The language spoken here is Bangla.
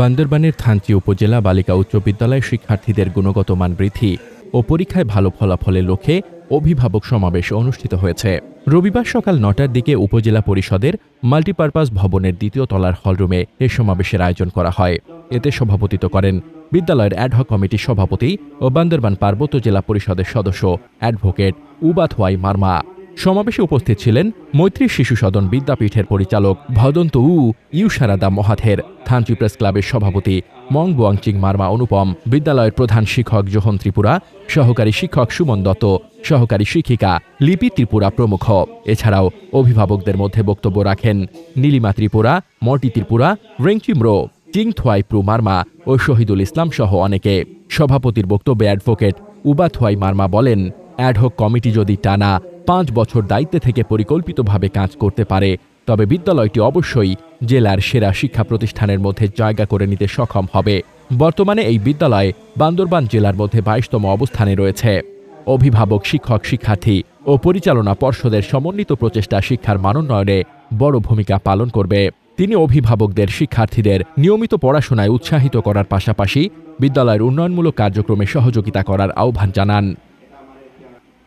বান্দরবানের থানচি উপজেলা বালিকা উচ্চ বিদ্যালয় শিক্ষার্থীদের গুণগত মান বৃদ্ধি ও পরীক্ষায় ভালো ফলাফলের লক্ষ্যে অভিভাবক সমাবেশ অনুষ্ঠিত হয়েছে। রবিবার সকাল নটার দিকে উপজেলা পরিষদের মাল্টিপারপাস ভবনের দ্বিতীয় তলার হলরুমে এ সমাবেশের আয়োজন করা হয়। এতে সভাপতিত্ব করেন বিদ্যালয়ের অ্যাডহক কমিটির সভাপতি ও বান্দরবান পার্বত্য জেলা পরিষদের সদস্য অ্যাডভোকেট উবাথওয়াই মার্মা। সমাবেশে উপস্থিত ছিলেন মৈত্রী শিশু সদন বিদ্যাপীঠের পরিচালক ভদন্ত উ ইউসারাদা মহাথের, থানচি প্রেস ক্লাবের সভাপতি মং বুয়াংচিং মার্মা অনুপম, বিদ্যালয়ের প্রধান শিক্ষক জোহন ত্রিপুরা, সহকারী শিক্ষক সুমন দত্ত, সহকারী শিক্ষিকা লিপি ত্রিপুরা প্রমুখ। এছাড়াও অভিভাবকদের মধ্যে বক্তব্য রাখেন নীলিমা ত্রিপুরা, মর্টি ত্রিপুরা রেংচিমরো চিং থোয়াই প্রু মার্মা ও শহীদুল ইসলাম সহ অনেকে। সভাপতির বক্তব্যে অ্যাডভোকেট উবা থোয়াই মার্মা বলেন, অ্যাডহক কমিটি যদি টানা পাঁচ বছর দায়িত্বে থেকে পরিকল্পিতভাবে কাজ করতে পারে। তবে বিদ্যালয়টি অবশ্যই জেলার সেরা শিক্ষা প্রতিষ্ঠানের মধ্যে জায়গা করে নিতে সক্ষম হবে। বর্তমানে এই বিদ্যালয় বান্দরবান জেলার মধ্যে বাইশতম অবস্থানে রয়েছে। অভিভাবক, শিক্ষক, শিক্ষার্থী ও পরিচালনা পর্ষদের সমন্বিত প্রচেষ্টা শিক্ষার মানোন্নয়নে বড় ভূমিকা পালন করবে। তিনি অভিভাবকদের, শিক্ষার্থীদের নিয়মিত পড়াশোনায় উৎসাহিত করার পাশাপাশি বিদ্যালয়ের উন্নয়নমূলক কার্যক্রমে সহযোগিতা করার আহ্বান জানান।